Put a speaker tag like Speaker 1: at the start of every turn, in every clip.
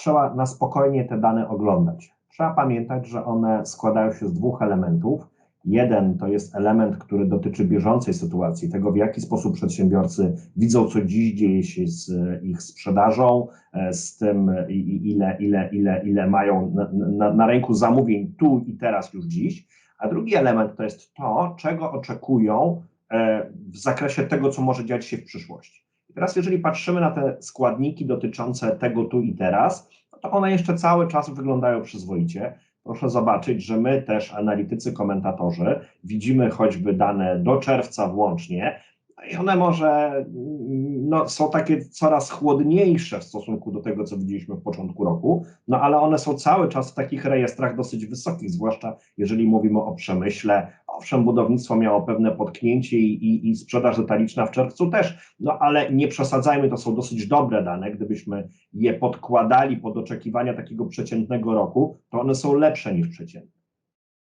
Speaker 1: trzeba na spokojnie te dane oglądać. Trzeba pamiętać, że one składają się z dwóch elementów. Jeden to jest element, który dotyczy bieżącej sytuacji, tego w jaki sposób przedsiębiorcy widzą, co dziś dzieje się z ich sprzedażą, e, z tym, ile, ile, ile, ile mają na, na, na rynku zamówień tu i teraz, już dziś. A drugi element to jest to, czego oczekują e, w zakresie tego, co może dziać się w przyszłości. I teraz, jeżeli patrzymy na te składniki dotyczące tego tu i teraz, no to one jeszcze cały czas wyglądają przyzwoicie. Proszę zobaczyć, że my też, analitycy, komentatorzy, widzimy choćby dane do czerwca włącznie, i one może no, są takie coraz chłodniejsze w stosunku do tego, co widzieliśmy w początku roku, no ale one są cały czas w takich rejestrach dosyć wysokich, zwłaszcza jeżeli mówimy o przemyśle. Owszem, budownictwo miało pewne potknięcie i, i, i sprzedaż detaliczna w czerwcu też, no ale nie przesadzajmy, to są dosyć dobre dane. Gdybyśmy je podkładali pod oczekiwania takiego przeciętnego roku, to one są lepsze niż przeciętne.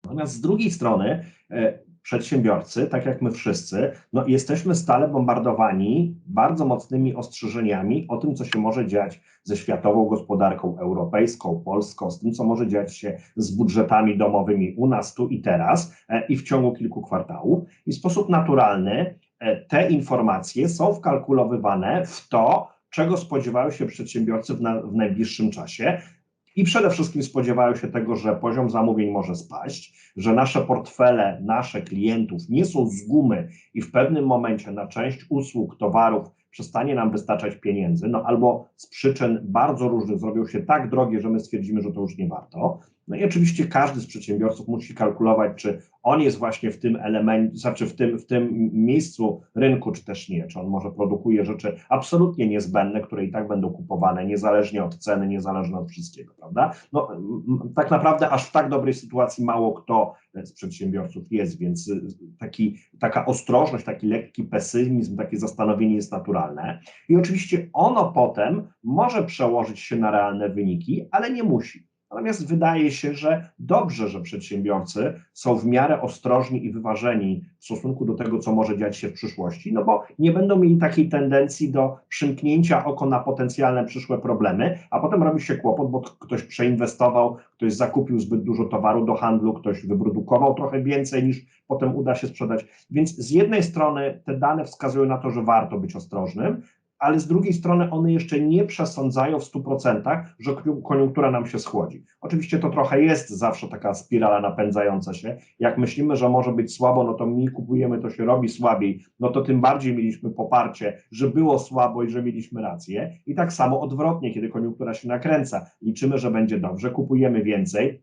Speaker 1: Natomiast z drugiej strony, e, przedsiębiorcy, tak jak my wszyscy, no jesteśmy stale bombardowani bardzo mocnymi ostrzeżeniami o tym, co się może dziać ze światową gospodarką europejską, polską, z tym, co może dziać się z budżetami domowymi u nas tu i teraz e, i w ciągu kilku kwartałów. I w sposób naturalny e, te informacje są wkalkulowywane w to, czego spodziewają się przedsiębiorcy w, na, w najbliższym czasie, i przede wszystkim spodziewają się tego, że poziom zamówień może spaść, że nasze portfele, nasze klientów nie są z gumy i w pewnym momencie na część usług, towarów przestanie nam wystarczać pieniędzy, no albo z przyczyn bardzo różnych zrobią się tak drogie, że my stwierdzimy, że to już nie warto. No i oczywiście każdy z przedsiębiorców musi kalkulować, czy on jest właśnie w tym elemencie, znaczy w tym, w tym miejscu rynku, czy też nie, czy on może produkuje rzeczy absolutnie niezbędne, które i tak będą kupowane, niezależnie od ceny, niezależnie od wszystkiego, prawda? No, tak naprawdę aż w tak dobrej sytuacji mało kto z przedsiębiorców jest, więc y, taki, taka ostrożność, taki lekki pesymizm, takie zastanowienie jest naturalne. I oczywiście ono potem może przełożyć się na realne wyniki, ale nie musi. Natomiast wydaje się, że dobrze, że przedsiębiorcy są w miarę ostrożni i wyważeni w stosunku do tego, co może dziać się w przyszłości, no bo nie będą mieli takiej tendencji do przymknięcia oko na potencjalne przyszłe problemy, a potem robi się kłopot, bo ktoś przeinwestował, ktoś zakupił zbyt dużo towaru do handlu, ktoś wyprodukował trochę więcej niż potem uda się sprzedać. Więc z jednej strony te dane wskazują na to, że warto być ostrożnym, ale z drugiej strony one jeszcze nie przesądzają w 100%, że koniunktura nam się schłodzi. Oczywiście to trochę jest zawsze taka spirala napędzająca się. Jak myślimy, że może być słabo, no to mniej kupujemy, to się robi słabiej, no to tym bardziej mieliśmy poparcie, że było słabo i że mieliśmy rację. I tak samo odwrotnie, kiedy koniunktura się nakręca, liczymy, że będzie dobrze, kupujemy więcej,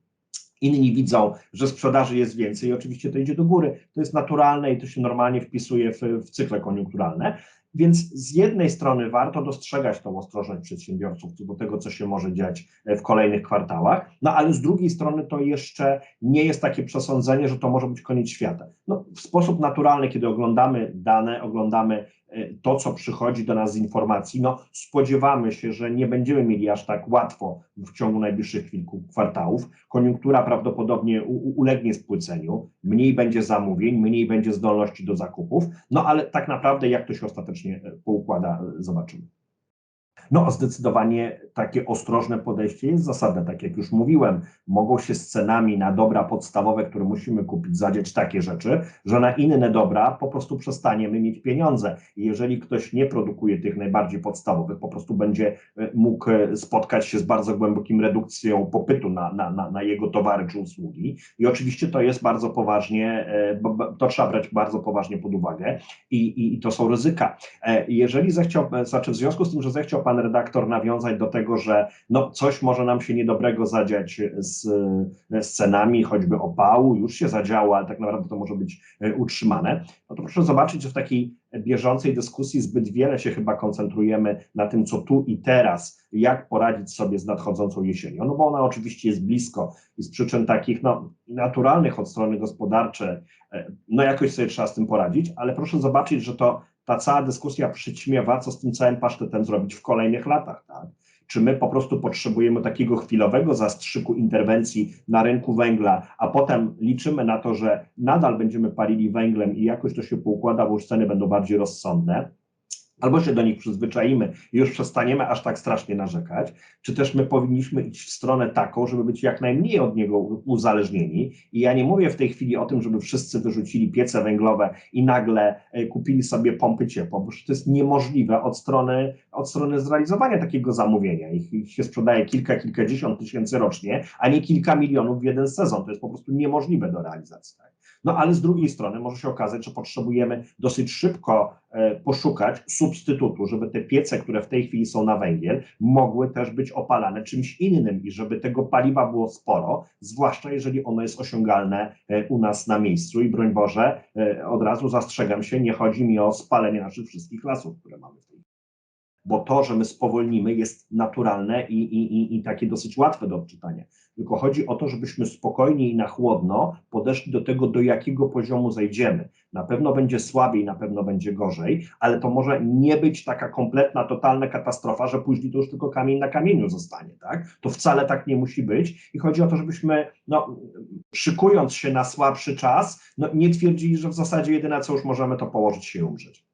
Speaker 1: inni widzą, że sprzedaży jest więcej i oczywiście to idzie do góry. To jest naturalne i to się normalnie wpisuje w, w cykle koniunkturalne. Więc z jednej strony warto dostrzegać tą ostrożność przedsiębiorców co do tego, co się może dziać e, w kolejnych kwartałach, no ale z drugiej strony to jeszcze nie jest takie przesądzenie, że to może być koniec świata. No, w sposób naturalny, kiedy oglądamy dane, oglądamy to, co przychodzi do nas z informacji, no spodziewamy się, że nie będziemy mieli aż tak łatwo w ciągu najbliższych kilku kwartałów. Koniunktura prawdopodobnie ulegnie spłyceniu, mniej będzie zamówień, mniej będzie zdolności do zakupów, no ale tak naprawdę jak to się ostatecznie e, poukłada, e, zobaczymy. No, zdecydowanie takie ostrożne podejście jest zasadne. Tak jak już mówiłem, mogą się z cenami na dobra podstawowe, które musimy kupić, zadzieć takie rzeczy, że na inne dobra po prostu przestaniemy mieć pieniądze. I jeżeli ktoś nie produkuje tych najbardziej podstawowych, po prostu będzie e, mógł e, spotkać się z bardzo głębokim redukcją popytu na, na, na, na jego towary czy usługi. I oczywiście to jest bardzo poważnie, e, to trzeba brać bardzo poważnie pod uwagę i, i, i to są ryzyka. Jeżeli zechciał, znaczy w związku z tym, że zechciał Pan redaktor nawiązać do tego, że no, coś może nam się niedobrego zadziać z, z cenami, choćby opału, już się zadziało, ale tak naprawdę to może być e, utrzymane, no to proszę zobaczyć, że w takiej bieżącej dyskusji zbyt wiele się chyba koncentrujemy na tym, co tu i teraz, jak poradzić sobie z nadchodzącą jesienią, no bo ona oczywiście jest blisko i z przyczyn takich no, naturalnych od strony gospodarczej, e, no jakoś sobie trzeba z tym poradzić, ale proszę zobaczyć, że to ta cała dyskusja przyćmiewa, co z tym całym pasztetem zrobić w kolejnych latach. Tak? Czy my po prostu potrzebujemy takiego chwilowego zastrzyku interwencji na rynku węgla, a potem liczymy na to, że nadal będziemy palili węglem i jakoś to się poukłada, bo już ceny będą bardziej rozsądne. Albo się do nich przyzwyczaimy i już przestaniemy aż tak strasznie narzekać, czy też my powinniśmy iść w stronę taką, żeby być jak najmniej od niego uzależnieni. I ja nie mówię w tej chwili o tym, żeby wszyscy wyrzucili piece węglowe i nagle e, kupili sobie pompy ciepła, bo to jest niemożliwe od strony, od strony zrealizowania takiego zamówienia. Ich, ich się sprzedaje kilka, kilkadziesiąt tysięcy rocznie, a nie kilka milionów w jeden sezon. To jest po prostu niemożliwe do realizacji. No ale z drugiej strony może się okazać, że potrzebujemy dosyć szybko e, poszukać substytutu, żeby te piece, które w tej chwili są na węgiel, mogły też być opalane czymś innym i żeby tego paliwa było sporo, zwłaszcza jeżeli ono jest osiągalne e, u nas na miejscu. I broń Boże, e, od razu zastrzegam się, nie chodzi mi o spalenie naszych wszystkich lasów, które mamy w tej. Bo to, że my spowolnimy, jest naturalne i, i, i, i takie dosyć łatwe do odczytania. Tylko chodzi o to, żebyśmy spokojnie i na chłodno podeszli do tego, do jakiego poziomu zejdziemy. Na pewno będzie słabiej, na pewno będzie gorzej, ale to może nie być taka kompletna, totalna katastrofa, że później to już tylko kamień na kamieniu zostanie, tak? To wcale tak nie musi być i chodzi o to, żebyśmy, no, szykując się na słabszy czas, no, nie twierdzili, że w zasadzie jedyne, co już możemy, to położyć się i umrzeć.